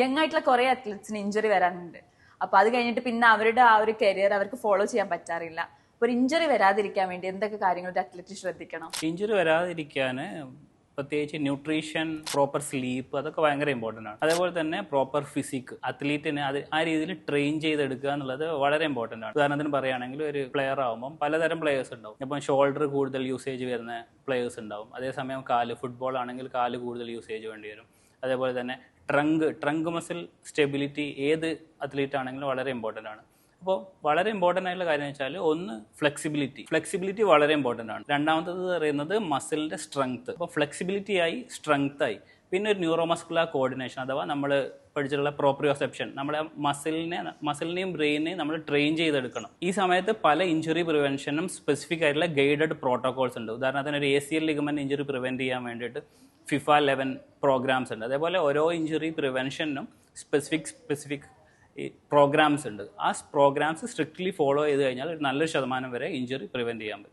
Young ആയിട്ടുള്ള കുറെ അത്ലറ്റ്സിന് injury വരാനുണ്ട് അപ്പൊ അത് കഴിഞ്ഞിട്ട് പിന്നെ അവരുടെ ആ ഒരു കരിയർ അവർക്ക് ഫോളോ ചെയ്യാൻ പറ്റാറില്ല. ഒരു ഇഞ്ചുറി വരാതിരിക്കാൻ വേണ്ടി എന്തൊക്കെ കാര്യങ്ങൾ ഒരു അത്ലറ്റ് ശ്രദ്ധിക്കണം? ഇഞ്ചുറി വരാതിരിക്കാൻ പ്രത്യേകിച്ച് ന്യൂട്രീഷൻ പ്രോപ്പർ സ്ലീപ്പ് അതൊക്കെ ഭയങ്കര ഇമ്പോർട്ടന്റ് ആണ്. അതേപോലെ തന്നെ പ്രോപ്പർ ഫിസിക് അത്ലീറ്റിനെ അത് ആ രീതിയിൽ ട്രെയിൻ ചെയ്തെടുക്കുക എന്നുള്ളത് വളരെ ഇമ്പോർട്ടന്റ് ആണ്. ഉദാഹരണത്തിന് പറയുകയാണെങ്കിൽ ഒരു പ്ലെയർ ആകുമ്പം പലതരം പ്ലെയേഴ്സ് ഉണ്ടാവും. ഇപ്പം ഷോൾഡർ കൂടുതൽ യൂസേജ് വരുന്ന പ്ലെയേഴ്സ് ഉണ്ടാവും. അതേസമയം കാൽ ഫുട്ബോൾ ആണെങ്കിൽ കാൽ കൂടുതൽ യൂസേജ് വേണ്ടി വരും. അതേപോലെ തന്നെ ട്രങ്ക് ട്രങ്ക് മസിൽ സ്റ്റെബിലിറ്റി ഏത് അത്ലീറ്റ് ആണെങ്കിലും വളരെ ഇമ്പോർട്ടന്റ് ആണ്. അപ്പോൾ വളരെ ഇമ്പോർട്ടന്റ് ആയിട്ടുള്ള കാര്യം വെച്ചാൽ ഒന്ന് ഫ്ലെക്സിബിലിറ്റി ഫ്ലെക്സിബിലിറ്റി വളരെ ഇമ്പോർട്ടന്റ് ആണ്. രണ്ടാമത്തത് പറയുന്നത് മസിലിന്റെ സ്ട്രെങ്ത് അപ്പോൾ ഫ്ലെക്സിബിലിറ്റി ആയി സ്ട്രെങ്ത് ആയി. പിന്നെ ഒരു ന്യൂറോമസ്കുലർ കോർഡിനേഷൻ അഥവാ നമ്മൾ പഠിച്ചിട്ടുള്ള പ്രോപ്രിയോസെപ്ഷൻ നമ്മളെ മസിലിനെ മസിലിനെയും ബ്രെയിനെയും നമ്മൾ ട്രെയിൻ ചെയ്തെടുക്കണം. ഈ സമയത്ത് പല ഇഞ്ചുറി പ്രിവെൻഷനും സ്പെസിഫിക് ആയിട്ടുള്ള ഗൈഡഡ് പ്രോട്ടോകോൾസ് ഉണ്ട്. ഉദാഹരണത്തിന് ഒരു A C L ligament injury prevent ചെയ്യാൻ വേണ്ടിയിട്ട് ഫിഫ ലെവൻ പ്രോഗ്രാംസ് ഉണ്ട്. അതേപോലെ ഓരോ ഇഞ്ചുറി പ്രിവെൻഷനും സ്പെസിഫിക് സ്പെസിഫിക് പ്രോഗ്രാംസ് ഉണ്ട്. ആ പ്രോഗ്രാംസ് സ്ട്രിക്ട്ലി ഫോളോ ചെയ്ത് കഴിഞ്ഞാൽ ഒരു നല്ലൊരു ശതമാനം വരെ ഇഞ്ചുറി പ്രിവെന്റ് ചെയ്യാൻ പറ്റും.